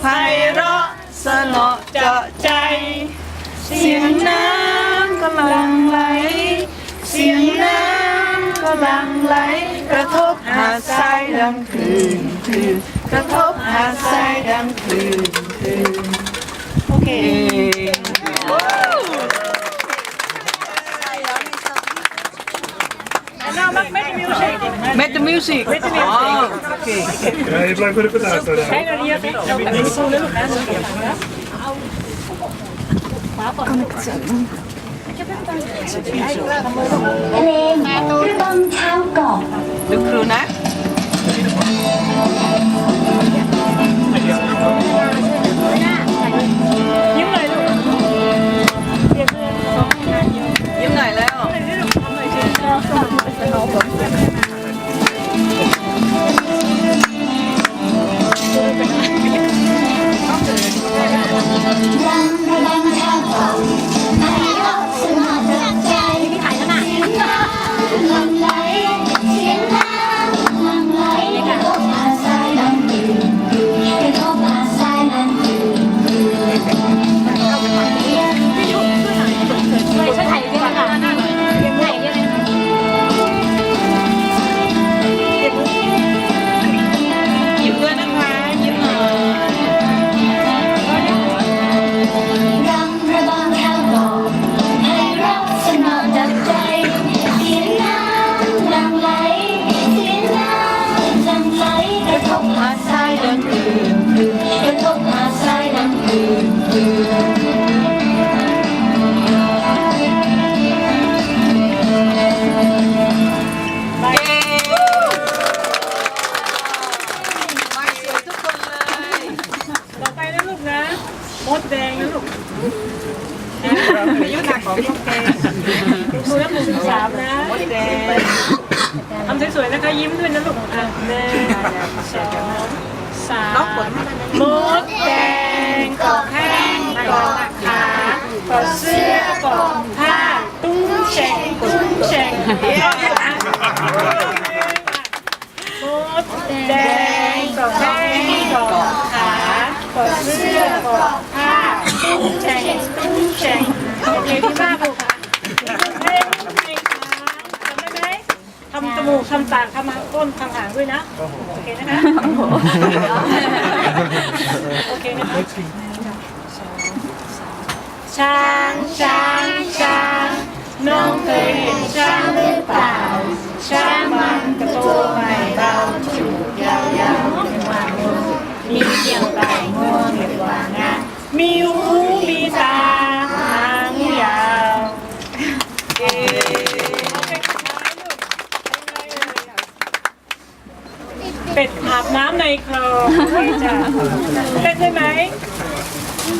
ไพเราะสนอเจาะใจ เสียงน้ำกำลังไหล เสียงน้ำกำลังไหล กระทบหาดทรายดังคลืนคลืนกระทบหาดทรายดังคลืนคลืนโอเค music. Ah, okay. Ja, je blijft bij de patat. Zijn er hier? Kan ik het zo doen? Lê mà không thao cỏ Những người luôn Những Thank you. ของโอเคดูแล้วหนึ่งสามนะแดงทำสวยๆนะคะยิ้มด้วยนะลูกอะหนึ่งสองสามมดแดงกาะแข้งกาะขากาะเสื้อกาะผ้าตุ้งแฉ่งตุ้งแฉ่งมดแดงกาะแข้งกาะขากาะเสื้อกาะผ้าตุ้งแฉ่งตุ้งแฉ่ง โอเคพี่มากลูกค่ะเพลงเพลงช้างจำได้ไหมทำจมูกทำปากทำหางก้นทำหางด้วยนะ โอเคนะคะ โอเคนะคะช้างช้างช้างน้องเคยเห็นช้างหรือ เป็ดอาบน้ำในคลองจ้ะเป็นได้ไหม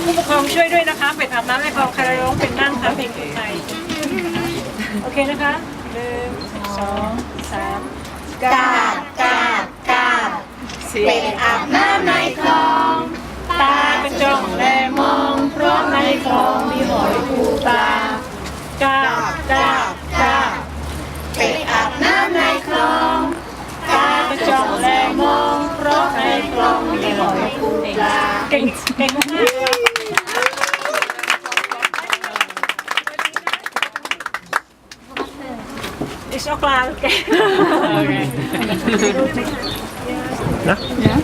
ผู้ปกครองช่วยด้วยนะคะ เป็ดอาบน้ำในคลองใครร้องเป็นนั่งคะเพลงไทยโอเคนะคะหนึ่งสองสามกาบกาบกาบเป็ดอาบน้ำในคลอง Kijk, Is al klaar, oké. Ja? Ja.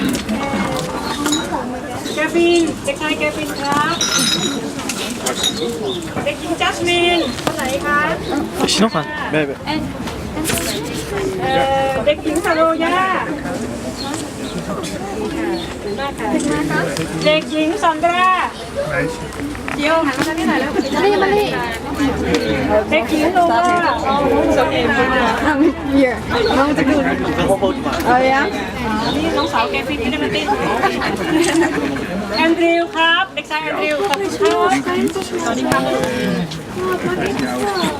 เก่งมากๆ Is ook klaar, oké. Kevin เด็กชายเควินครับ เด็กหญิงจัสมินคนไหนคะ Als je nog aan. We hebben. เอ่อเด็กหญิงสโรยาเด็กหญิงสันดรา Meisje. เดียวหันมาทางนี้หน่อยแล้วมานี่มานี่เด็กหญิงโลว่าเอาสมเด็จมา Oh ja? นี่น้องสาวแกฟิตไม่ได้มาเต้นแอนดริวครับ เด็กชายแอนดริวขอบคุณครับสวัสดีครับ